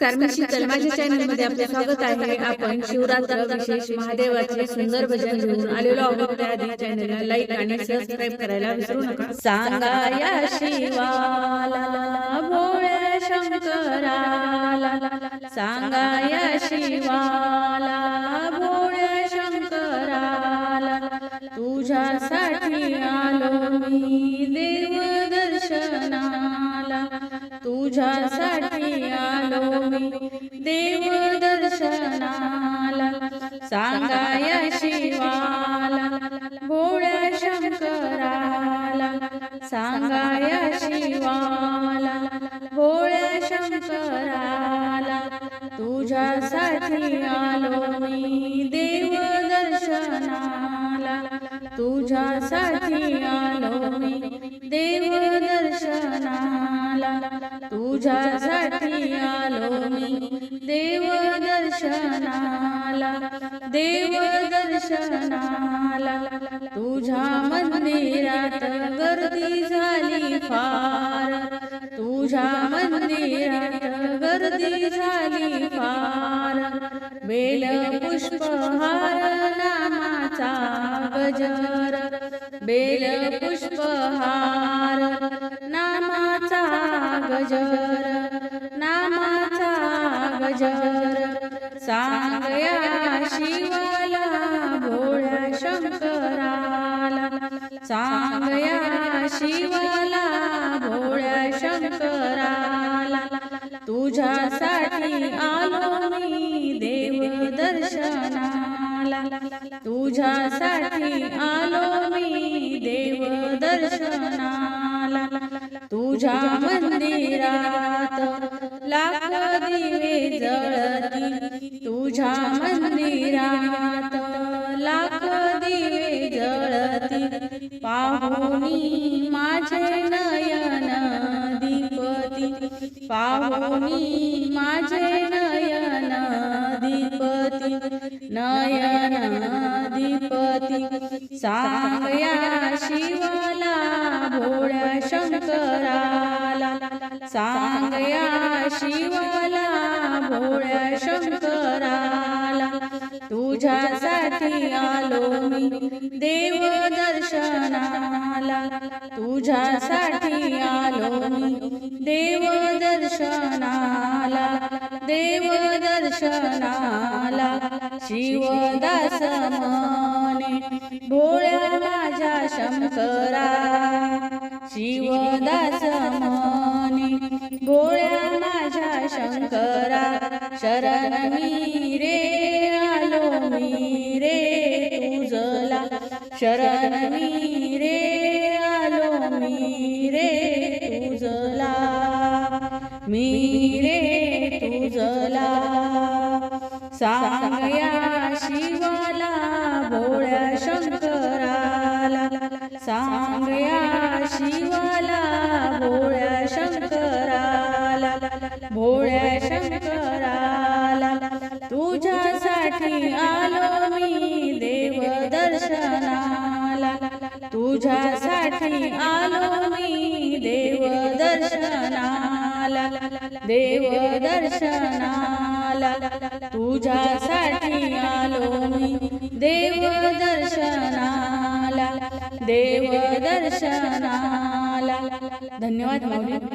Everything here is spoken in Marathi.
नमस्कार मी शीतल माझ्या चॅनलमध्ये आपले स्वागत आहे. आपण शिवरात्र विशेष महादेवाचे सुंदर भजन घेऊन आलेलो आहोत. त्याआधी चॅनलला लाईक आणि सबस्क्राईब करायला विसरू नका. सांगा या शिवाला भोळ्या शंकराला. सांगा या शिवाला भोळ्या शंकराला. तुझ्यासाठी आलो मी देव दर्शनाला तुझ्यासाठी आलो देव दर्शनाला सांगाय शिवाला भोळ्या शंकराला सांगाय शिवाला भोळ्या शंकराला तुझ्यासाठी आलो मी देव दर्शनाला तुझ्यासाठी आलो मी देव दर्शनाला तुझ्यासाठी देव दर्शनाला तुझ्या मंदिरात गर्दी झाली फार. तुझ्या मंदिरात गर्दी झाली फार. बेल पुष्पहार नामाचा गजर. बेल पुष्पहार नामाचा गजर. नामाचा गजर. सांगया शिवाला भोळ्या शंकराला. सांगया शिवाला भोळ्या शंकराला. तुझ्यासाठी आलो मी देव दर्शनाला. तुझ्यासाठी आलो मी देव दर्शनाला. तुझ्या मंदिरात लाख दिवे जळती तुझ्या मंदिरात लाख दिवे जळती पाहुनी माझे नयन दीपती पाहुनी माझे नयन दीपती नयन दीपती सांगया शिवाला भोळ्या शंकराला सांगया शिवाला भोळ्या शंकराला. तुझ्यासाठी आलो मी देव दर्शनाला. तुझ्यासाठी आलो मी देव दर्शनाला. देव दर्शनाला. शिवदास मने भोळ्या माझ्या शंकर शंकरा शरण मी रे आलो मी रे तुझला शरण मी रे आलो मी रे तुझला मी रे तुझला सांगया शिवाला भोळ्या शंकर. भोळ्या शंकराला तुझ्यासाठी आलो मी देव दर्शनाला. तुझ्यासाठी आलो मी देव दर्शनाला. देव दर्शनाला. तुझ्यासाठी आलो मी देव दर्शनाला. देव दर्शनाला. धन्यवाद माऊली.